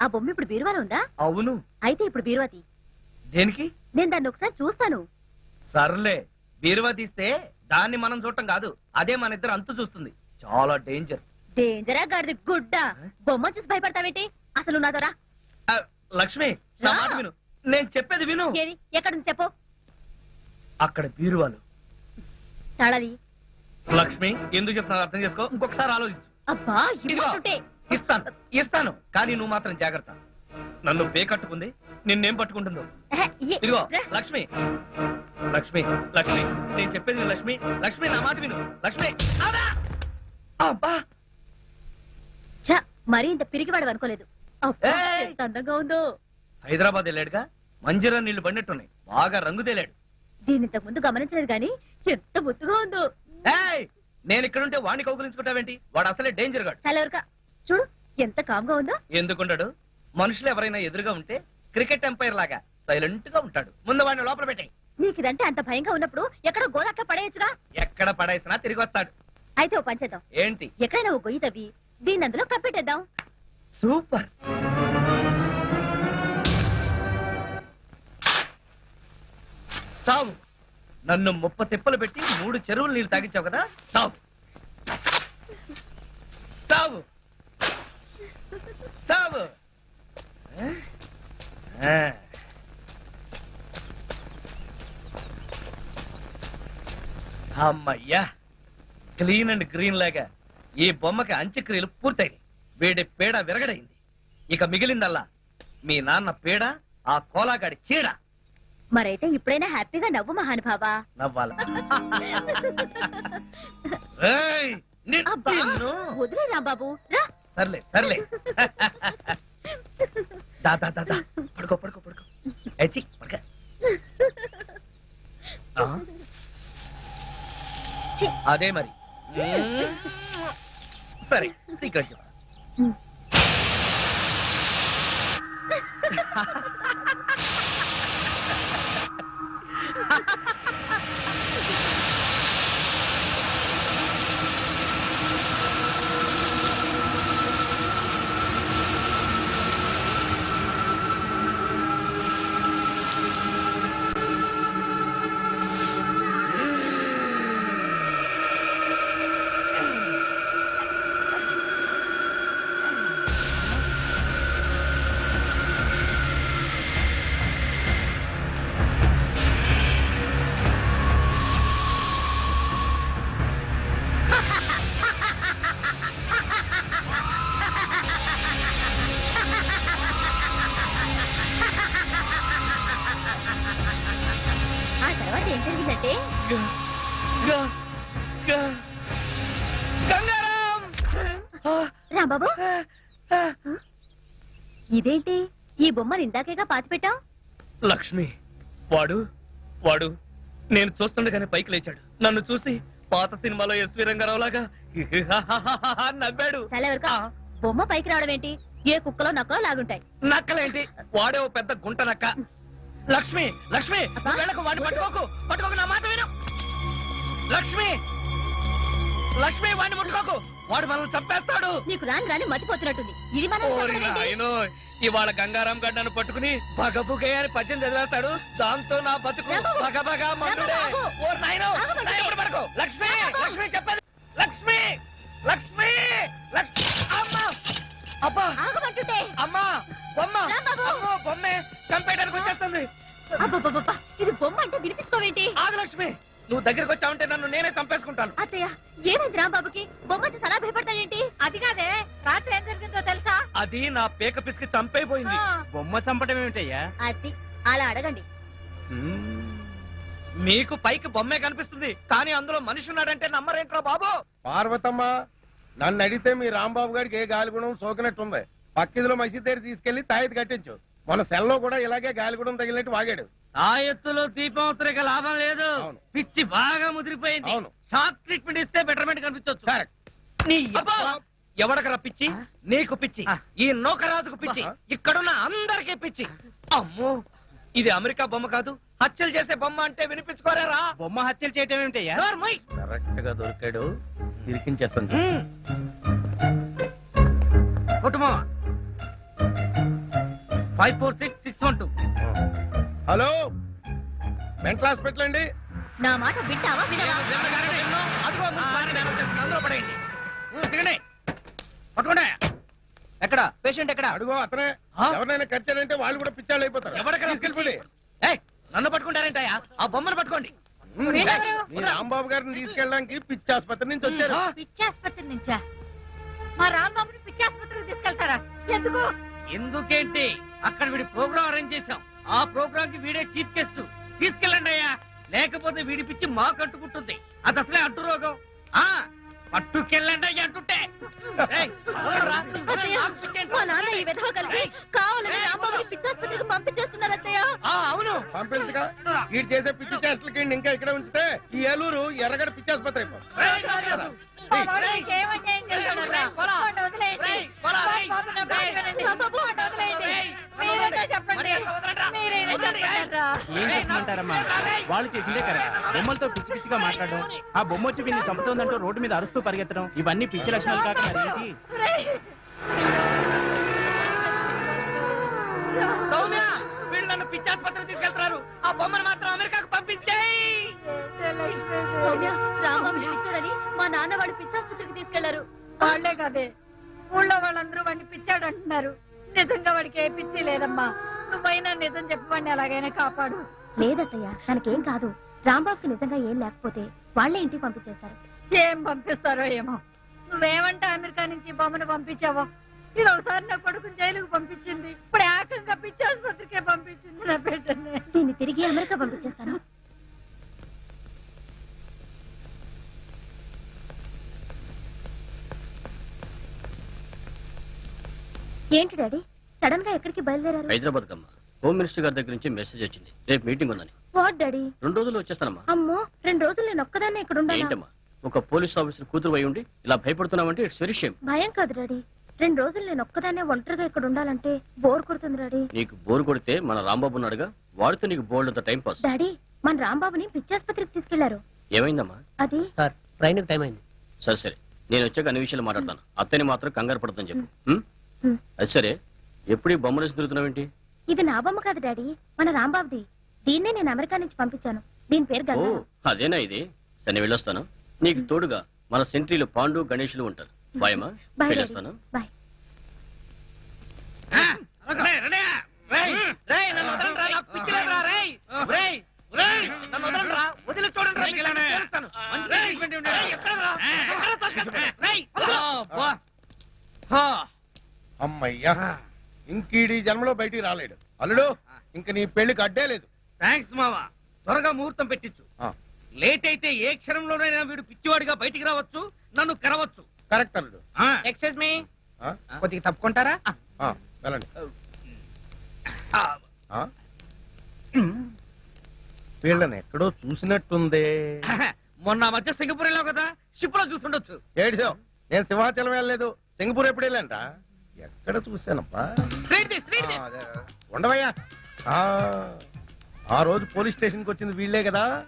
ఆ బొమ్మ ఇప్పుడు బీరువాలో ఉందా? అవును. అయితే ఇప్పుడు బీరువాతి దేనికి? నేను దాన్ని ఒకసారి చూస్తాను. సర్లే బీరువా తీస్తే దాన్ని మనం చూడటం కాదు. అదే మన ఇద్దరు అంతు చూస్తుంది. చాలా డేంజర్. డేంజరా గాడిది గుడ్డ. బొమ్మ చూసి భయపడతావేంటి? అసలు నాతో రా ఆ, లక్ష్మి నా రా. మాట విను. నేను చెప్పేది విను. ఏది? ఎక్కడ ఉంది చెప్పు. అక్కడ బీరువాలు. లక్ష్మి ఎందుకు చెప్తున్నా అర్థం చేసుకో. ఇంకొకసారి ఆలోచించు. అబ్బా. ఇవ్వకుంటే. ఇస్తాను ఇస్తాను. కానీ నువ్వు మాత్రం జాగ్రత్త. నన్ను కట్టుకుంది నిన్నేం పట్టుకుంటుందో. ఇదిగో. లక్ష్మి. లక్ష్మి లక్ష్మి. నేను చెప్పేది లక్ష్మి. లక్ష్మి నా మాట విను. లక్ష్మి! అబ్బా! మరీ ఇంత పిరిగివాడు అనుకోలేదు. అందంగా ఉందో. హైదరాబాద్ వెళ్ళాడుగా? మంజీరా నీళ్ళు పడినట్టున్నాయి బాగా రంగు తేలాడు. దీన్ని ఇంతకు ముందు గమనించలేదు గాని ఎంత ముద్దుగా ఉందో. ఏయ్! నేను ఇక్కడుంటే వాడిని కౌగులించుకుంటావేంటి? వాడు అసలే డేంజర్ గాడు. చూడు ఎంత కామ్గా ఉందో. ఎందుకుంటాడు? మనుషులు ఎవరైనా ఎదురుగా ఉంటే క్రికెట్ ఎంపైర్ లాగా సైలెంట్గా ఉంటాడు. ముందు వాడిని లోపల పెట్టాయి. నీకు ఇదంటే అంత భయంగా ఉన్నప్పుడు ఎక్కడో గోదక్క పడేయచ్చుగా. ఎక్కడ పడేసినా తిరిగి వస్తాడు అయితే ఓ పంచేద్దాం ఏంటి? ఎక్కడైనా ఓ గొయ్యి తవ్వి దీన్ని అందులో కప్పెట్టేద్దాం. సూపర్. చావు. నన్ను ముప్ప తిప్పలు పెట్టి మూడు చెరువులు నీళ్ళు తాగించావు కదా? చావు. చావు. ఆ. అమ్మయ్యా క్లీన్ అండ్ గ్రీన్ లాగా ఈ బొమ్మకి అంత్యక్రియలు పూర్తయి వీడి పేడ విరగడైంది. ఇక మిగిలిందల్లా మీ నాన్న పేడ ఆ కోలాగాడి చీడ. మరైతే ఇప్పుడైనా హ్యాపీగా నవ్వు మహానుభావా. నవ్వాల? ఏయ్, నిన్ను. వదిలే రాంబాబు రా. సర్లే సర్లే. దా దా దా దా. పడుకో పడుకో పడుకో. ఎచ్చి పడుక. అదే మరి. సరే సీక్రెట్ ఇదేంటి? ఈ బొమ్మను ఇందాకేగా పాతి పెట్టాం లక్ష్మి వాడు వాడు. నేను చూస్తుండగానే పైకి లేచాడు. నన్ను చూసి పాత సినిమాలో ఎస్వి రంగారావు లాగా నవ్వాడు. చల్లవరక బొమ్మ పైకి రావడం ఏంటి? ఏ కుక్కలో నక్కలో లాగుంటాయి. నక్కలేంటి? వాడే ఓ పెద్ద గుంట నక్క. లక్ష్మి లక్ష్మి వెళ్ళకు వాడిని పట్టుకోకు. పట్టుకోకు నా మాట విను. లక్ష్మి లక్ష్మి వాడిని ముట్టుకోకు వాడు మనల్ని చంపేస్తాడు. నీకు రాని రాని మతిపోతున్నట్టుంది. ఇది మనం ఇవాళ గంగారాం గడ్డను పట్టుకుని బగబుగే అని పద్యం చదివేస్తాడు. దాంతో నా బతుకు! బగబగా. లక్ష్మి! లక్ష్మి చెప్పేది లక్ష్మి లక్ష్మి అమ్మా అబ్బా. అమ్మా బొమ్మ! అమ్మో బొమ్మే. చంపేయడానికి వచ్చేస్తుంది. అబ్బబ్బబ్బబ్బా, ఇది బొమ్మ అంటే వినిపించుకోవేంటి? ఆగు లక్ష్మి. నువ్వు దగ్గరికి వచ్చావంటే నన్ను నేనే చంపేసుకుంటాను. అత్తయ్య ఏమైంది రాంబాబుకి బొమ్మ భయపడతాడేంటి అది కాదే? రాత్రి ఏం జరిగిందో తెలుసా? అది నా పేక పిసికి చంపైపోయింది. ఆ, బొమ్మ చంపడం ఏమిటయ్యా? అది అలా అడగండి. మీకు పైకి బొమ్మే కనిపిస్తుంది కానీ అందులో మనిషి ఉన్నాడంటే నమ్మరేంట్రా బాబు? పార్వతమ్మ నన్ను అడిగితే మీ రాంబాబు గారికి ఏ గాలిగుణం సోకినట్టుంది? పక్కిదిలో మసీద్ దగ్గర తీసుకెళ్ళి తాయెత్తు కట్టించు. మన సెల్లో కూడా ఇలాగే గాలిగుణం తగిలినట్టు వాగాడు. ఆ ఎత్తులో దీపం ఉత్తరిక లాభం లేదు. అవును. పిచ్చి బాగా ముదిరిపోయింది. అవును. షాక్ ట్రీట్మెంట్ ఇస్తే బెటర్మెంట్ కనిపించవచ్చు కరెక్ట్ ఎవడకరా పిచ్చి? నీకు పిచ్చి. ఈ నౌకరాజుకు పిచ్చి. ఇక్కడున్న అందరికీ పిచ్చి. అమ్మో ఇది అమెరికా బొమ్మ కాదు. హత్యలు చేసే బొమ్మ అంటే వినిపించుకోరారా బొమ్మ హత్యలు చేయటం ఏమిటయ్యా నోర్మై. కరెక్ట్గా దొరికాడు. ఇరికించేస్తాను మ్మ్. కుటుంబం five four six six one two. Hello? Mental hospital అండి? నా మాట వింటావా వినవా? అందులో పడేయండి. దిగండి పట్టుకోండి. ఎక్కడ? పేషెంట్ ఎక్కడ? అడుగో అతనే? ఎవరినైనా కరిచారంటే వాళ్ళు కూడా పిచ్చాళ్ళు అయిపోతారు. ఎవరికైనా తీసుకెళ్ళిపోండి. ఏయ్, నన్ను పట్టుకుంటారేంటయ్యా? ఆ బొమ్మను పట్టుకోండి. రాంబాబు గారిని తీసుకెళ్ళడానికి పిచ్చి ఆసుపత్రి నుంచి వచ్చారు? పిచ్చాసుపత్రి నుంచా? మా రాంబాబుని పిచ్చాసుపత్రికి తీసుకెళ్తారా? ఎందుకు? ఎందుకేంటి? అక్కడ వీడి ప్రోగ్రామ్ అరేంజ్ చేశాం. ఆ ప్రోగ్రామ్కి వీడే చీఫ్ గెస్ట్. తీసుకెళ్ళండి అయ్యా. లేకపోతే వీడి పిచ్చి మా కట్టుకుంటుంది అది అసలే అడ్డు రోగం ఆ పట్టుకెళ్ళండి అయ్యా అంటుంటే. ఏయ్, వదలరా. అత్తయ్య, నాకు పిచ్చేంటి? మా నాన్న ఈ విధవ కలిసి ఏయ్, కావాలని రాంబాబుని పిచ్చాసుపత్రికి పంపించేస్తున్నారు అత్తయ్య ఆ, అవును పంపించగా వీడు చేసే పిచ్చి చేష్టలకి ఇంకా ఇక్కడ ఉంచితే ఈ ఏలూరు ఎర్రగడ పిచ్చి ఆసుపత్రి అయిపోతుంది ఏయ్, రాజు. మా వాడు మీకు ఏం అన్యాయం చేశాడరా? వాడిని వదిలేయండి. రేయ్, పోరా, మా రేయ్. బాబు నా మాట వినండి. మా బాబు వాడిని వదిలేయండి. రేయ్, మీరేనా చెప్పండి మర్యాదగా వదలండ్రా. మీరేనా వదలండి, చెప్పండిరా? చెప్పమంటారమ్మా వాళ్ళు చేసిందే కరెక్ట్. బొమ్మలతో పిచ్చి పిచ్చిగా మాట్లాడడం ఆ బొమ్మ వచ్చి వీడిని చంపుతోందంటూ రోడ్డు మీద అరుస్తూ పరిగెత్తడం ఇవన్నీ పిచ్చి లక్షణాలు కాక మరి ఏంటి? రేయ్. సౌమ్య వీళ్ళు నన్ను పిచ్చాసుపత్రికి తీసుకెళ్తున్నారు. ఆ బొమ్మను మాత్రం అమెరికాకు పంపించేయి! సౌమ్య, రాంబాబుని పిచ్చాడని మా నాన్న వాడు పిచ్చాసుపత్రికి తీసుకెళ్ళారు. వాళ్ళే కదే ఊళ్ళో వాళ్ళందరూ వాడిని పిచ్చాడు అంటున్నారు. నిజంగా వాడికి ఏ పిచ్చి లేదమ్మా. నువ్వైనా నిజం చెప్పి వాడిని ఎలాగైనా కాపాడు. లేదత్తయ్య తనకేం కాదు. రాంబాబుకి నిజంగా ఏం లేకపోతే వాళ్ళే ఇంటికి పంపించేస్తారు. ఏం పంపిస్తారో ఏమో. నువ్వేమంటే అమెరికా నుంచి బొమ్మను పంపించావో? ఇది ఒకసారి నా కొడుకుని జైలుకు పంపించింది. ఇప్పుడు ఏకంగా పిచ్చి ఆసుపత్రికే పంపించింది నా బిడ్డని. దీన్ని తిరిగి అమెరికా పంపించేస్తాను. ఏంటి డాడీ? సడన్గా ఎక్కడికి బయలుదేరారు? హైదరాబాద్ కమ్మా హోమ్ మినిస్టర్ గారి దగ్గర నుంచి మెసేజ్ వచ్చింది. రేపు మీటింగ్ ఉందని. What daddy? రెండు రోజులు వచ్చేస్తానమ్మా. అమ్మో రెండు రోజులు నేను ఒక్కదాన్నే ఇక్కడ ఉండాలా? ఏంటమ్మా? ఒక పోలీస్ ఆఫీసర్ కూతురు అయి ఉండి ఇలా భయపడుతున్నావంటే ఇట్స్ వెరీ షేమ్ భయం కాదు డాడీ. రెండు రోజులు నేను ఒక్కదాన్నే ఒంటరిగా ఇక్కడ ఉండాలంటే బోర్ కొడుతుంది డాడీ. నీకు బోరు కొడితే మన రాంబాబు ఉన్నాడుగా వాడితో నీకు బోల్డ్ అంత టైం పాస్. డాడీ మన రాంబాబుని పిచ్చాసుపత్రికి తీసుకెళ్ళారు. ఏమైందమ్మా? అది? సార్ ట్రైన్ టైం అయింది. సరే సరే. నేను వచ్చాక అన్ని విషయాలు మాట్లాడతాను. అత్తని మాత్రం కంగారు పడతాను చెప్పు. అది సరే. ఎప్పుడు ఈ బొమ్మలు వేసి తిరుగుతున్నావేంటి? ఇది నా బొమ్మ కాదు డాడీ. మన రాంబాబుది. దీన్నే నేను అమెరికా నుంచి పంపించాను. దీని పేరు ఓ అదేనా ఇది? సరే నేను వెళ్ళొస్తాను. నీకు తోడుగా మన సెంట్రీలు పాండు గణేషులు ఉంటారు. బాయ్ వెళ్ళొస్తాను. బాయ్. అమ్మయ్యా. ఇంకీడి జన్మలో బయటికి రాలేడు. అల్లుడు ఇంక నీ పెళ్ళికి అడ్డే లేదు. థాంక్స్ మావా. త్వరగా ముహూర్తం పెట్టించు. ఆ. లేట్ అయితే ఏ క్షణంలోనైనా వీడు పిచ్చివాడిగా బయటికి రావచ్చు నన్ను కరవచ్చు. కరెక్ట్ అల్లుడు. ఆ. Excuse me. ఆ? కొద్దిగా తప్పుకుంటారా? ఆ, వెళ్ళండి? వీళ్ళని ఎక్కడో చూసినట్టుందే. మొన్న మధ్య సింగపూర్ వెళ్ళావు కదా షిప్లో చూసుండొచ్చు. ఏడిసావు? నేను సింహాచలం వెళ్ళలేదు. సింగపూర్ ఎప్పుడు వెళ్ళానంట ఎక్కడ చూశానప్పా. ఉండవయ్యా. ఆ, ఆ రోజు పోలీస్ స్టేషన్కి వచ్చింది వీళ్ళే కదా.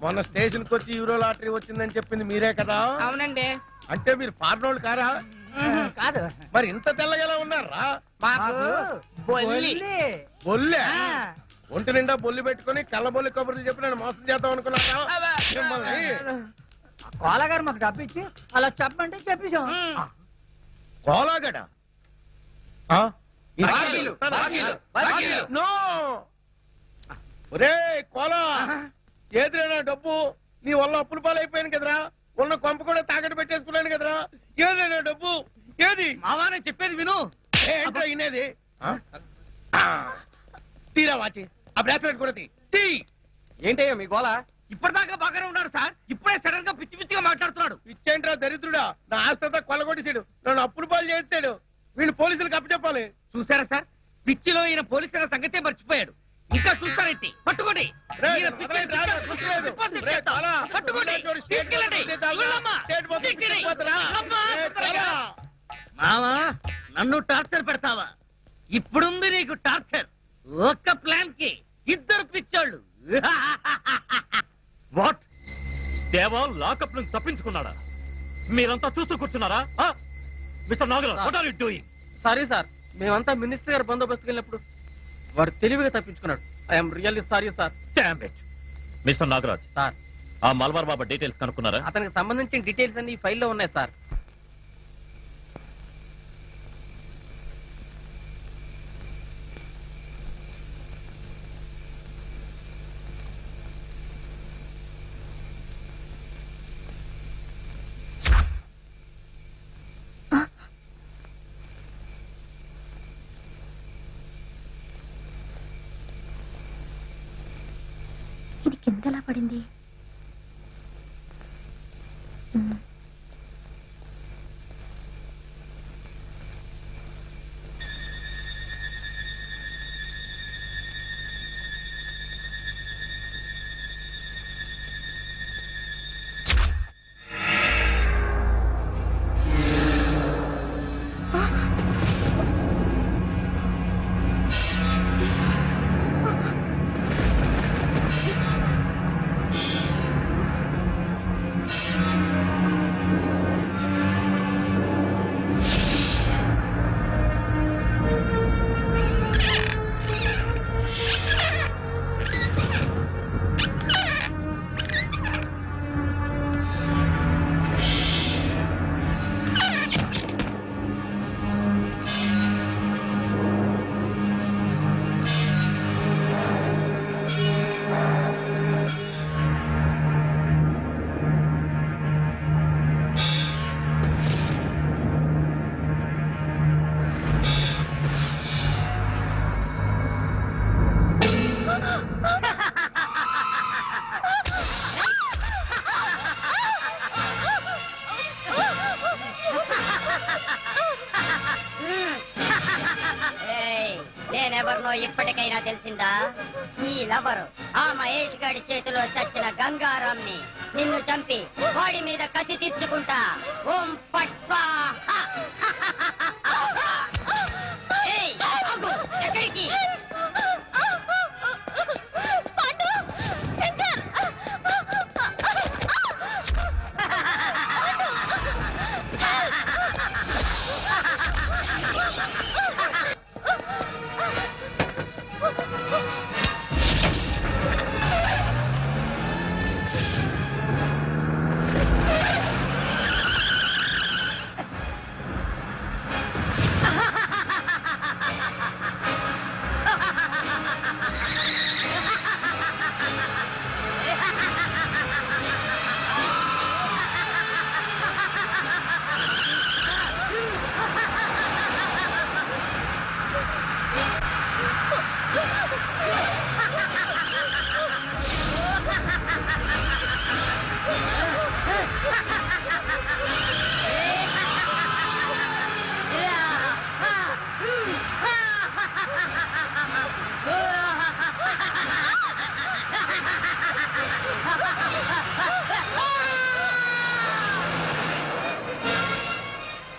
మొన్న స్టేషన్కి వచ్చి యూరో లాటరీ వచ్చిందని చెప్పింది మీరే కదా. అవునండి. అంటే మీరు ఫారినోళ్ళు కారా? కాదు. మరి ఇంత తెల్లగా ఉన్నారా? బొల్లి. ఒంటి నిండా బొల్లి పెట్టుకుని కళ్ళబొల్లి కబుర్లు చెప్పి నేను మోసం చేద్దాం అనుకున్నారా? మిమ్మల్ని. కోలగారు మాకు డబ్బు ఇచ్చి అలా చెప్పంటే చెప్పేశాం. కోలాగడ? ఒరే కోలా. ఏదిరా డబ్బు నీ వల్ల అప్పుల పాలైపోయాను కదరా? ఉన్న కొంప కూడా తాకట్టు పెట్టేసుకున్నాను కదరా? ఏదైనా డబ్బు ఏది? మావా నేను చెప్పేది విను. ఏంట్రా ఇనేది. తీరా వాచి. ఆ బ్రాస్లెట్ కూడా తీ. తీ. ఏంటయ్యా మీ గోళ ఇప్పటిదాకా బాగానే ఉన్నాడు సార్. ఇప్పుడే సడన్గా పిచ్చి పిచ్చిగా మాట్లాడుతున్నాడు. ఇచ్చేంట్రా దరిద్రుడా? నా ఆస్తంతా కొల్లగొట్టేసాడు. నన్ను అప్పులు పాలు చేసాడు వీళ్ళు పోలీసులకు అప్పచెప్పాలి చూసారా సార్? పిచ్చిలో ఈయన పోలీసుల సంగతే మర్చిపోయాడు. ఇంకా చూస్తారేంటి? పట్టుకోండి. ఈయన పిచ్చి పిచ్చిగా చేస్తాం. పట్టుకోండి. తీసుకెళ్ళండి. వెళ్ళమ్మా. తీసుకెళ్ళి. వెళ్ళమ్మా, తొందరగా. మావా నన్ను టార్చర్ పెడతావా? ఇప్పుడుంది నీకు టార్చర్. ఒక్క ప్లాన్కి ఇద్దరు పిచ్చోళ్ళు. వాట్? దేవా లాకప్ నుంచి తప్పించుకున్నాడా? మీరంతా చూస్తూ కూర్చున్నారా? Mister Nagaraj what are you doing sorry sir మేమంతా మినిస్టర్ గారి బందోబస్తుకి వెళ్ళినప్పుడు వాడు తెలివిగా తప్పించుకున్నాడు. I'm really sorry sir mister Nagaraj sir. ఆ మల్బార్ బాబా డీటెయిల్స్ కనుక్కున్నారా? అతనికి సంబంధించిన డీటెయిల్స్ అన్ని ఈ ఫైల్లో ఉన్నాయి సార్. ఇది పడింది. తెలిసిందా ఈ లవరు ఆ మహేష్ గడి చేతిలో చచ్చిన గంగారాంని నిన్ను చంపి వాడి మీద కసి తీర్చుకుంటా. ఓం